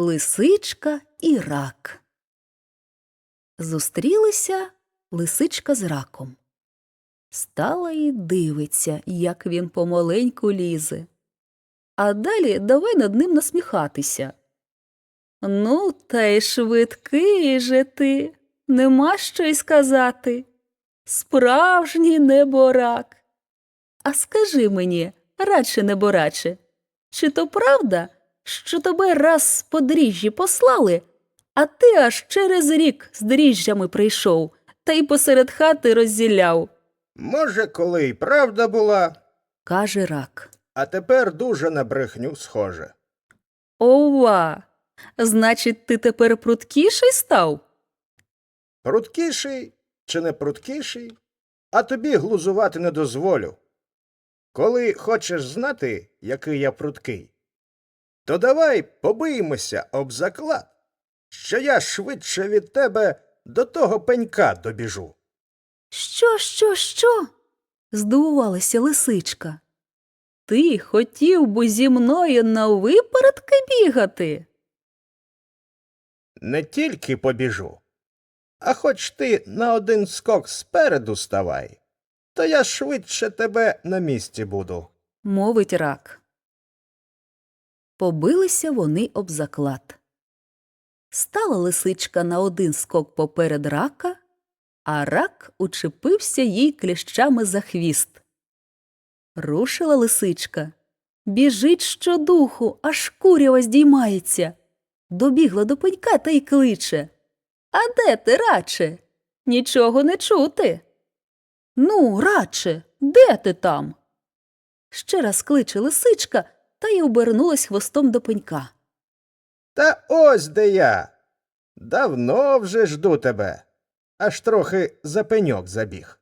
Лисичка і рак. Зустрілися лисичка з раком. Стала і дивиться, як він помаленьку лізе. А далі давай над ним насміхатися. Ну, та й швидкий же ти, нема що й сказати. Справжній неборак. А скажи мені, радше небораче, чи то правда, що тебе раз з подріжжі послали, а ти аж через рік з дріжджами прийшов та й посеред хати розділяв, Може, коли й правда була, каже рак. а тепер дуже на брехню схоже. Ова! Значить, ти тепер пруткіший став? Пруткіший чи не пруткіший, а тобі глузувати не дозволю. Коли хочеш знати, який я пруткий, то давай побиємося об заклад, що я швидше від тебе до того пенька добіжу. Що, що, що? здивувалася лисичка. Ти хотів би зі мною на випередки бігати? Не тільки побіжу, а хоч ти на один скок спереду ставай, то я швидше тебе на місці буду. мовить рак. Побилися вони об заклад. Стала лисичка на один скок поперед рака, а рак учепився їй кліщами за хвіст. Рушила лисичка. Біжить щодуху, аж курява здіймається. Добігла до пенька та й кличе. А де ти, раче? Нічого не чути. Ну, раче, де ти там? Ще раз кличе лисичка та й обернулась хвостом до пенька. Та ось де я. Давно вже жду тебе, аж трохи за пеньок забіг.